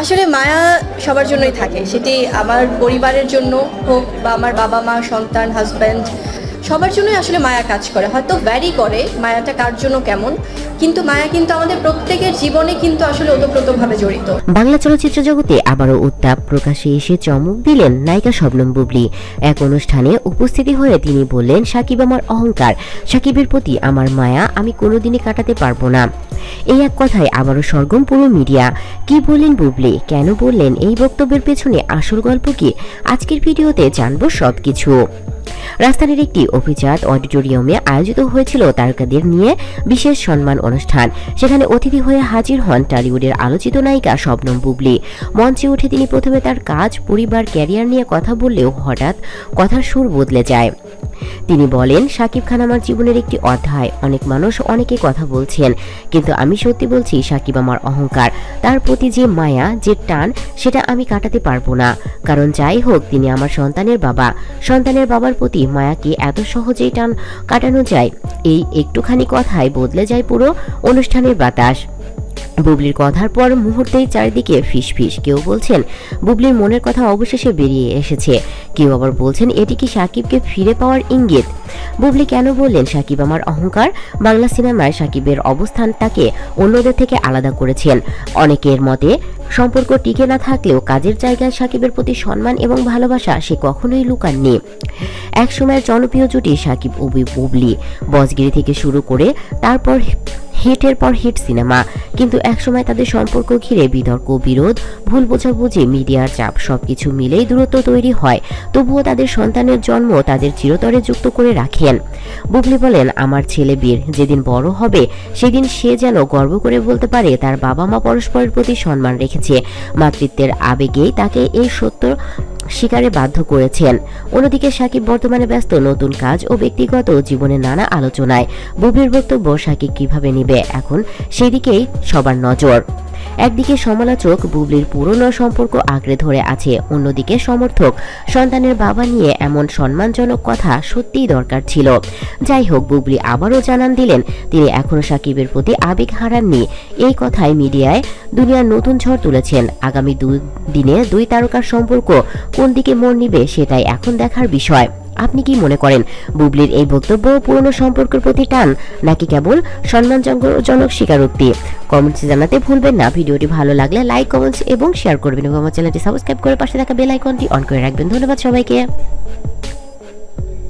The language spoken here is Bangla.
আসলে মায়া সবার জন্যই থাকে। সেটি আমার পরিবারের জন্য হোক বা আমার বাবা মা, সন্তান হাজব্যান্ড সবার জন্যই আসলে মায়া কাজ করে। হয়তো ভ্যারি করে মায়াটা কার জন্য কেমন, কিন্তু মায়া কিন্তু আমাদের প্রত্যেকের জীবনে কিন্তু আসলে ওতপ্রোতভাবে জড়িত। বাংলা চলচ্চিত্র জগতে আবারও উত্তাপ প্রকাশে এসে চমক দিলেন নায়িকা শবনম বুবলি। এক অনুষ্ঠানে উপস্থিতি হয়ে তিনি বললেন, সাকিব আমার অহংকার। সাকিবের প্রতি আমার মায়া, আমি কোনোদিনই কাটাতে পারব না। এই এক কথায় আবারও সরগম পুরো মিডিয়া। কি বললেন বুবলি? কেন বললেন? এই বক্তব্যের পেছনে আসল গল্প কি? আজকের ভিডিওতে জানব সবকিছু। রাজধানীর একটি অভিজাত অডিটোরিয়ামে আয়োজিত হয়েছিল তারকাদের নিয়ে বিশেষ সম্মান অনুষ্ঠান। সেখানে অতিথি হয়ে হাজির হন টলিউডের আলোচিত নায়িকা শবনম বুবলি। মঞ্চে উঠে তিনি প্রথমে তার কাজ, পরিবার, ক্যারিয়ার নিয়ে কথা বললেও হঠাৎ কথার সুর বদলে যায়। তিনি বলেন, সাকিব খান আমার জীবনের একটি অধ্যায়। অনেক মানুষ অনেকে কথা বলছেন, কিন্তু আমি সত্যি বলছি, সাকিব আমার অহংকার। তার প্রতি যে মায়া, যে টান, সেটা আমি কাটাতে পারব না। কারণ যাই হোক, তিনি আমার সন্তানের বাবা। সন্তানের বাবার প্রতি মায়াকে এত সহজেই টান কাটানো যায়। এই একটুখানি কথায় বদলে যায় পুরো অনুষ্ঠানের বাতাস। বুবলির কথার পর মুহূর্তেই চারিদিকে ফিসফিস। কেউ বলছেন, বুবলির মনের কথা অবশেষে বেরিয়ে এসেছে। কেউ আবার বলছেন, এটি কি সাকিবকে ফিরে পাওয়ার ইঙ্গিত? বুবলি কেন বললেন, সাকিব আমার অহংকার। বাংলা সিনেমায় সাকিবের অবস্থানটাকে অন্যদের থেকে আলাদা করেছেন। অনেকের মতে, সম্পর্ক টিকে না থাকলেও কাজের জায়গায় সাকিবের প্রতি সম্মান এবং ভালোবাসা সে কখনোই লুকাননি। একসময়ের জনপ্রিয় জুটি সাকিব উবি বুবলি। বসগিরি থেকে শুরু করে তারপর হিটের পর হিট সিনেমা, কিন্তু একসময় তাদের সম্পর্ক ঘিরে বিতর্ক, বিরোধ, ভুল বোঝাবুঝি, মিডিয়ার চাপ, সবকিছু মিলেই দূরত্ব তৈরি হয়। তবুও তাদের সন্তানের জন্ম তাদের চিরতরে যুক্ত করে রাখেন। বুবলি বলেন, আমার ছেলে বীর, যেদিন বড় হবে, সেদিন সে যেন গর্ব করে বলতে পারে, তার বাবা মা পরস্পরের প্রতি সম্মান রেখেছে। মাতৃত্বের আবেগেই তাকে এই সত্য স্বীকারে বাধ্য করেছেন। অন্যদিকে সাকিব বর্তমানে ব্যস্ত নতুন কাজ ও ব্যক্তিগত জীবনের নানা আলোচনায়। বুবলির বক্তব্য সাকিব কীভাবে নিবে? এখন সেদিকেই সবার নজর। একদিকে সমালোচক বুবলির পুরনো সম্পর্ক আঁকড়ে ধরে আছে, অন্যদিকে সমর্থক সন্তানের বাবা নিয়ে এমন সম্মানজনক কথা সত্যিই দরকার ছিল। যাই হোক, বুবলি আবারও জানান দিলেন, তিনি এখনও সাকিবের প্রতি আবেগ হারাননি। এই কথায় মিডিয়ায় দুনিয়ার নতুন ঝড় তুলেছেন। আগামী দুই দিনে দুই তারকার সম্পর্ক কোন দিকে মোড় নিবে সেটাই এখন দেখার বিষয়। আপনি কি মনে করেন বুবলির এই বক্তব্য পুরনো সম্পর্কের প্রতি টান, নাকি কেবল সম্মানজনক স্বীকারোক্তি? কমেন্টসে জানাতে ভুলবেন না। ভিডিওটি ভালো লাগলে লাইক কমেন্টস এবং শেয়ার করবেন এবং আমার চ্যানেলটি সাবস্ক্রাইব করে পাশে থাকা বেল আইকনটি অন করে রাখবেন। ধন্যবাদ সবাইকে।